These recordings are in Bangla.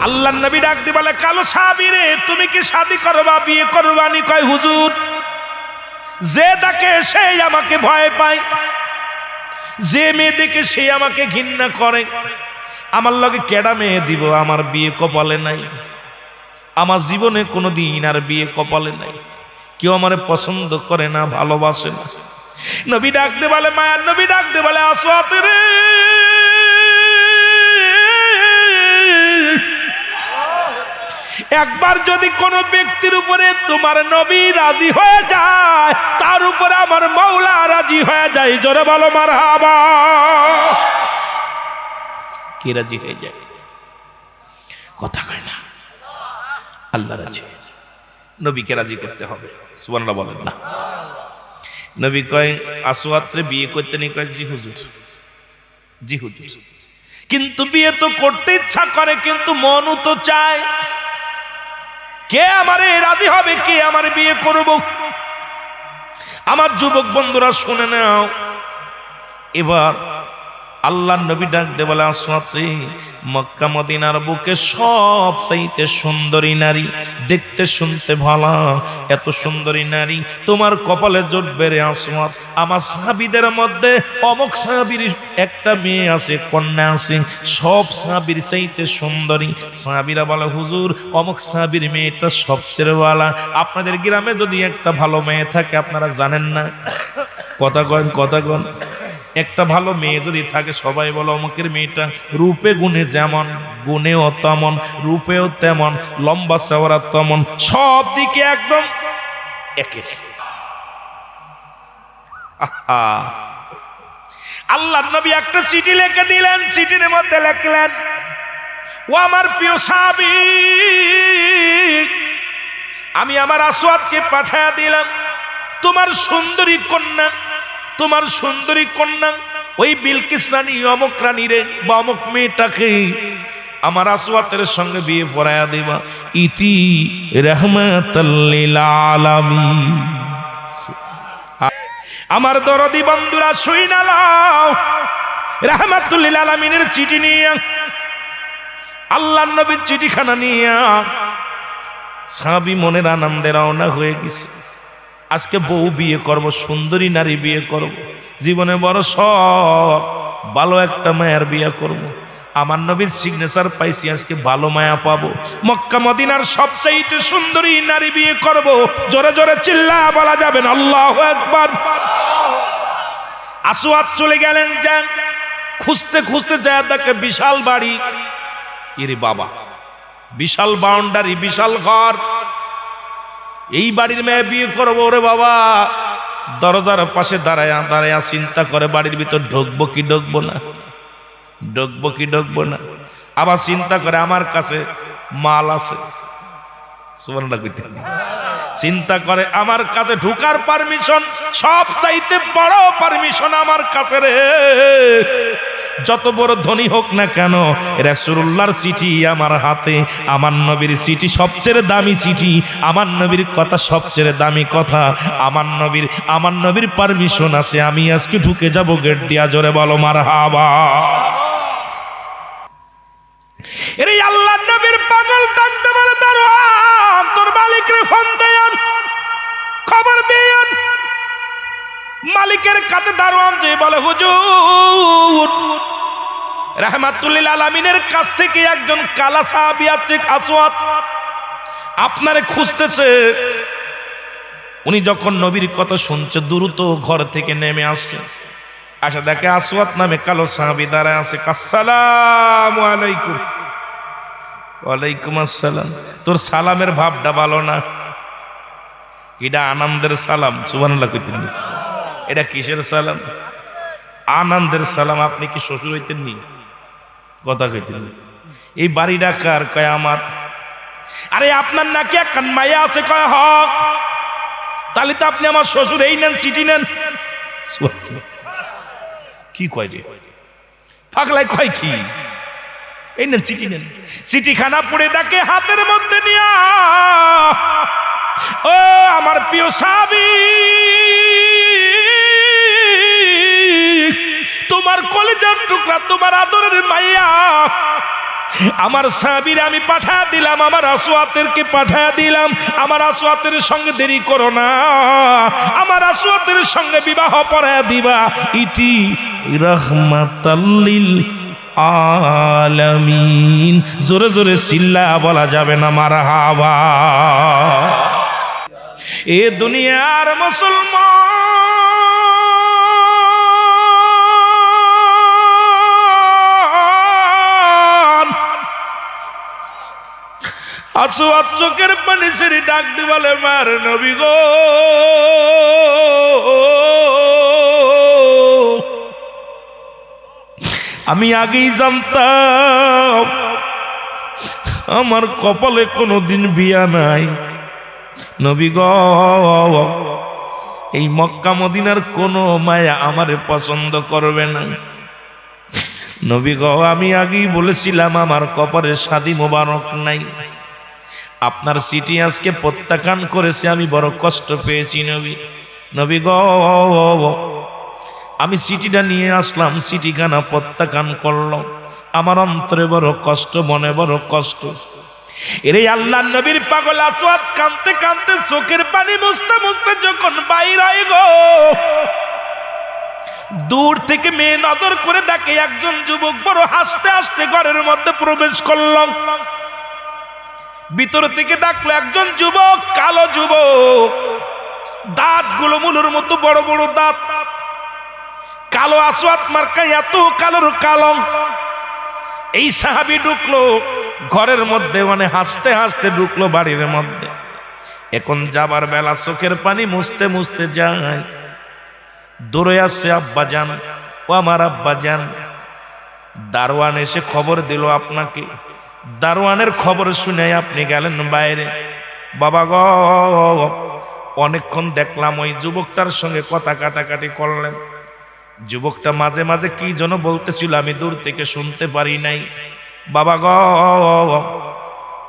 আল্লাহ নবী ডাক দি বলে, কালো সাবিরে তুমি কি শাদি করবা, বিয়ে করবা নি? কয়, হুজুর, যে ডাকে সেই আমাকে ভয় পায়। যে মেয়ে দেখে সে আমাকে ঘৃণা করে। আমার লগে কেডা মেয়ে দিব? আমার বিয়ে কপালে নাই। আমার জীবনে কোনো দিন আর বিয়ে কপালে নাই। কেউ আমারে পছন্দ করে না, ভালোবাসে না। নবী ডাকতে বলে মায়ার নবী ডাকতে বলে, আসো রে। একবার যদি কোনো ব্যক্তির উপরে তোমার নবী রাজি হয়ে যায়, তার উপরে আমার মৌলা রাজি হয়ে যায়। জোরে বলো মার হাবা কে রাজি হয়ে যায়? কথা কয় না। আল্লাহ রাজি হয়ে যায়। নবীকে রাজি করতে হবে। সুবর্ণা বলেন না। নবী কয় আসোয়াত্রে বিয়ে করতে নেই কয়, জি হুজুর। জি হুজুর। কিন্তু বিয়ে তো করতে ইচ্ছা করে, কিন্তু মনও তো চায়। কে আমারে রাজি হবে? কে আমার বিয়ে করব? আমার যুবক বন্ধুরা শুনে নাও। এবার আল্লাহ নবী ডাক দে বলে আসমাতে মক্কা, মদিনার বুকে সব চাইতে সুন্দরী নারী, দেখতে শুনতে ভালো, এত সুন্দরী নারী, তোমার কপালে জুটবে রে আসমাত আমার সাহাবিদের মধ্যে অমক সাহাবির একটা মেয়ে আছে, কন্যা আছে, সব সাহাবির চাইতে সুন্দরী। সাহাবিরা বলে, হুজুর, অমক সাহাবির মেয়েটা সবচেয়ে ভালো। আপনাদের গ্রামে যদি একটা ভালো মেয়ে থাকে, আপনারা জানেন না? কথা কন কথা কন একটা ভালো মেয়ে যদি থাকে, সবাই বলো অমুকের মেয়েটা রূপে গুণে যেমন, গুণেও তেমন, রূপেও তেমন, লম্বা চেওড়া তেমন, সব দিকে একদম একের। আল্লাহ নবী একটা চিঠি লিখে দিলেন, চিঠির মধ্যে লিখলেন, ও আমার প্রিয় সাবি আমি আমার আসোয়াদকে পাঠায় দিলাম তোমার সুন্দরী কন্যা তোমার সুন্দরী কন্যা, ওই বিলকিস রানী অমক রানী রে বা অমক মেয়েটাকে আমার আসওয়াতের সঙ্গে বিয়ে পড়ায়া দিবা। ইতি রহমাতাল্লিল আমার দরদি বন্ধুরা, শুই না লাও। রহমাতুল্লিল আলামিনের চিঠি নিয়ে, আল্লাহ নবীর চিঠিখানা নিয়ে সাবি মনের আনন্দে রওনা হয়ে গেছে। আজকে বউ বিয়ে করব, সুন্দরী নারী বিয়ে করব। জীবনে বড় সব ভালো একটা মায়ের বিয়ে করব। আমার নবীর সিগনেচার পাইছি, আজকে ভালো মায়া পাবো। মক্কা, মদিনার সবচাইতে সুন্দরী নারী বিয়ে করব। জোরে জোরে চিল্লা, বলা যাবেন আল্লাহ একবার আসুয়াত চলে গেলেন যান। খুঁজতে খুঁজতে যায় দেখে বিশাল বাড়ি। ইরে বাবা, বিশাল বাউন্ডারি বিশাল ঘর। এই বাড়ির মেয়ে বিয়ে করব ওরে বাবা। দরজার পাশে দাঁড়ায়, দাঁড়ায়া চিন্তা করে বাড়ির ভিতর ঢুকবো কি ঢুকবো না? ঢুকবো কি ঢুকবো না? আবার চিন্তা করে আমার কাছে মাল আছে। সুবর্ণা চিন্তা করে, আমার কাছে ঢুকার পারমিশন সব চাইতে বড় পারমিশন আমার কাছে রে। যত বড় ধনী হোক না কেন, রাসূলুল্লাহর চিঠি আমার হাতে। আমার নবীর চিঠি সবচেয়ে দামি চিঠি, আমার নবীর কথা সবচেয়ে দামি কথা। আমার নবীর আমার নবীর পারমিশন আছে, আমি আজকে ঢুকে যাব গেট দিয়া, জোরে বলো মার হাবা এরে আল্লাহ নবীর পাগল টানতে বলে তোর মালিকের ফোন দেন খবর দেন মালিকের কাছে দারোয়ান যে বলে, হুজুর, রহমাতুল্লিল আলমিনের কাছ থেকে একজন কালা সাহাবি আছে আসওয়াত। আপনারে খুঁজতেছে। উনি যখন নবীর কথা শুনছে, দ্রুত ঘর থেকে নেমে আসছে। আচ্ছা দেখে আসওয়াত নামে কালো সাহাবি দাঁড়ায় আছে। আসসালাম আলাইকুম। ওয়ালাইকুম আসসালাম। তোর সালামের ভাবটা ভালো না। এটা আনন্দের সালাম, সুবহানাল্লাহ কইতেন? এটা কিসের সালাম? আনন্দের সালাম আপনি কি শ্বশুর হইতেন নি? কথা কইতেন নি? এই বাড়ি ডাকার কয় আমার, আরে আপনার নাকি একটা মায়া আছে কয়, হ। তাহলে তো আপনি আমার শ্বশুর এই নেন চিঠি নেন। কি কয় রে? পাগলাই কয় কি? এই নেন চিঠি নেন। চিঠিখানা পড়ে ডাকে হাতের মধ্যে নিয়া। ও আমার প্রিয় সাবি তোমার কলেজার টুকরা, তোমার আদরের মাইয়া। আমার সাবির আমি পাঠা দিলাম, আমার আসোয়াতেরকে পাঠা দিলাম। আমার আসোয়াতের সঙ্গে দেরি করো না। আমার আসোয়াতের সঙ্গে বিবাহ পড়ায় দিবা। ইতি রহমাতাল্লিল আলামিন। জোরে জোরে সিল্লা বলা যাবে না মারা হাবা এ দুনিয়ার মুসলমান। আসো আর পানি সেরি ডাক দিবালে মার নবী গো। আমি আগেই জানতাম, আমার কপালে কোনো দিন বিয়া নাই। নবী গ, এই মক্কা মদিনার কোনো মায়া আমারে পছন্দ করবে না। নবী গ, আমি আগেই বলেছিলাম, আমার কপারে শাদি মোবারক নাই। আপনার সিটি আজকে প্রত্যাখ্যান করেছে, আমি বড় কষ্ট পেয়েছি নবী। নবী গ, আমি সিটিটা নিয়ে আসলাম, সিটিখানা প্রত্যাখ্যান করল আমার অন্তরে বড় কষ্ট, মনে বড় কষ্ট। এরে আল্লাহ নবীর পাগল আসওয়াদ কানতে কানতে চোখের পানি মুছতে মুছতে যখন বাইর হয় গো, দূর থেকে মেয়ে নজর করে দেখে একজন যুবক বড় হাসতে হাসতে ঘরের মধ্যে প্রবেশ করল। ভিতর থেকে ডাকলো একজন যুবক, কালো যুবক। দাঁতগুলো মুলোর মতো বড় বড় দাঁত। কালো আসওয়াত মার্কা এত কালোর কালং এই সাহাবি ঢুকলো। ঘরের মধ্যে মানে হাসতে হাসতে ঢুকলো বাড়ির মধ্যে। এখন যাবার বেলা চোখের পানি মুছতে মুছতে যায়। দূরে আসছে আব্বা যান ও আমার আব্বা যান দারোয়ান এসে খবর দিল আপনাকে। দারোয়ানের খবর শুনে আপনি গেলেন বাইরে। বাবা গ, অনেকক্ষণ দেখলাম ওই যুবকটার সঙ্গে কথা কাটাকাটি করলেন। যুবকটা মাঝে মাঝে কি যেন বলতেছিল আমি দূর থেকে শুনতে পারি নাই। বাবা গ,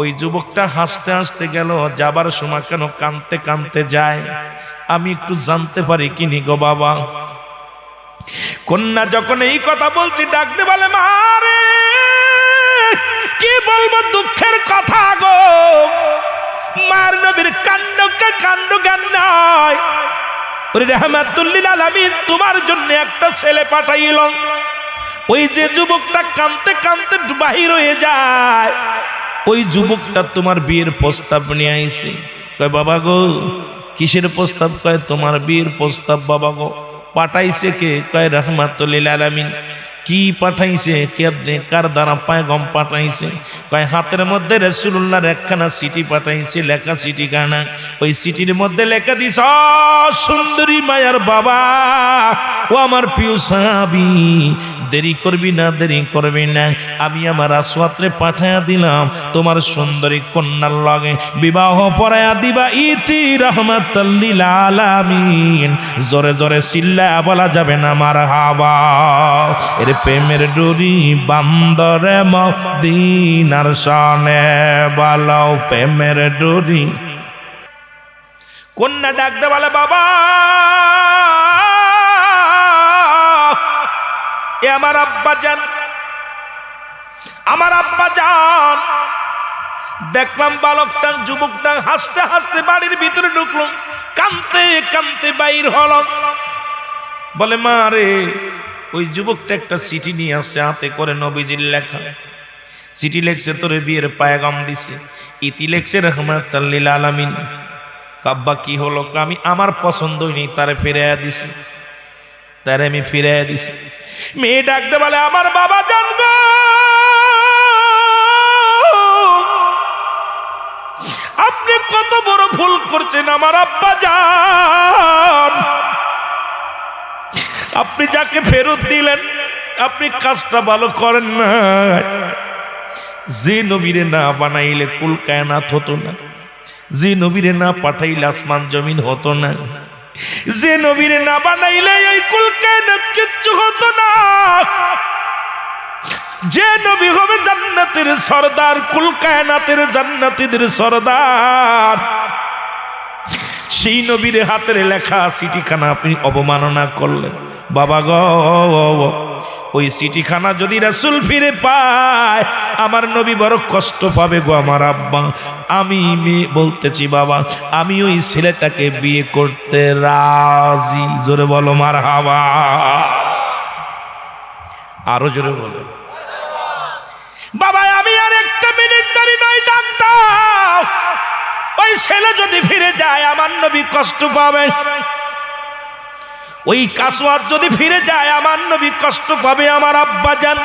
ওই যুবকটা হাসতে হাসতে গেল, যাবার সময় কেন কানতে কানতে যায়? আমি একটু জানতে পারি কিনি গো বাবা। কন্যা যখন এই কথা বলছি, ডাকতে বলে মারে কি বলব দুঃখের কথা গো? মার নবীর কাণ্ডকে কাণ্ড জ্ঞান নয় রহমাতুল্লিল আলামিন, তোমার জন্য একটা ছেলে পাঠাইল। ওই যে যুবকটা কানতে কানতে বাহির হয়ে যায়, ওই যুবকটা তোমার বিয়ের প্রস্তাব নিয়ে আইছে। কয়, বাবা গো, কিসের প্রস্তাব? কয়, তোমার বিয়ের প্রস্তাব, বাবা গো, পাঠাইছে কে? কয়, রহমাতুল্লিল আলামিন। কি পাঠাইছে? কে কার দ্বারা পায়গম পাঠাইছে? কয়, হাতের মধ্যে রসুল্লাহর একখানা সিটি পাঠাইছে, লেখা সিটি কানা ওই সিটির মধ্যে লেখা দিস সুন্দরী মায়ার বাবা, ও আমার প্রিয় দেরি করবি না, দেরি করবি না। আমি আমার আসওয়াত্রে পাঠাইয়া দিলাম, তোমার সুন্দরী কন্যার লগে বিবাহ পড়াইয়া দিবা। ইতি রহমাতাল্লিল আলামিন। জোরে জোরে চিল্লা বলা যাবে না আমার হাবা এর প্রেমের ডুরি বান্দরে মদিনার সনে বালাও প্রেমের ডুরি। কন্যা ডাকতে বলে, বাবা, এ আমার আব্বা যান, আমার আব্বা যান। দেখলাম বালকটা, যুবকটা হাসতে হাসতে বাড়ির ভিতরে ঢুকলো কানতে কানতে বাইর হল। বলে, মা রে ওই যুবকটা একটা চিঠি নিয়ে আসছে, হাতে করে নবীজির লেখা। চিঠি লেখছে, তোরে বিয়ের পায়গাম দিছে। ইতি লেখছে রহমাতাল্লিল আলামিন। কাব্বা, কি হলো? আমি আমার পছন্দই নেই তারে ফিরে দিছি। তারে আমি ফিরে দিছি। মেয়ে ডাকতে বলে, আমার বাবা জান আপনি কত বড় ভুল করছেন, আমার আব্বা যান আপনি যাকে ফেরত দিলেন, আপনি কাজটা ভালো করেন না। যে নবীরে না বানাইলে কুল কায়নাত হতো না। যে নবীরে না পাঠাইলে আসমান জমিন হতো না। যে নবীরে না বানাইলে এই কুল কায়নাত কিচ্ছু হতো না। যে নবী হবে জান্নাতের সর্দার, কুল কায়নাতের জান্নাতীদের সর্দার। সেই নবীর হাতের লেখা চিঠিখানা আপনি অবমাননা করলেন। বাবা গ, ওই চিঠিখানা যদি রাসুল ফিরে পায়, আমার নবী বড় কষ্ট পাবে গো আমার আব্বা। আমি মেয়ে বলতেছি বাবা, আমি ওই ছেলেটাকে বিয়ে করতে রাজি। জোরে বলো মার হাবা আরও জোরে বলো। বাবা ওই ছেলে যদি ফিরে যায়, আমার নবী কষ্ট পাবে ওই কাসওয়াত যদি ফিরে যায়, আমার নবী কষ্ট পাবে, আমার আব্বা জান।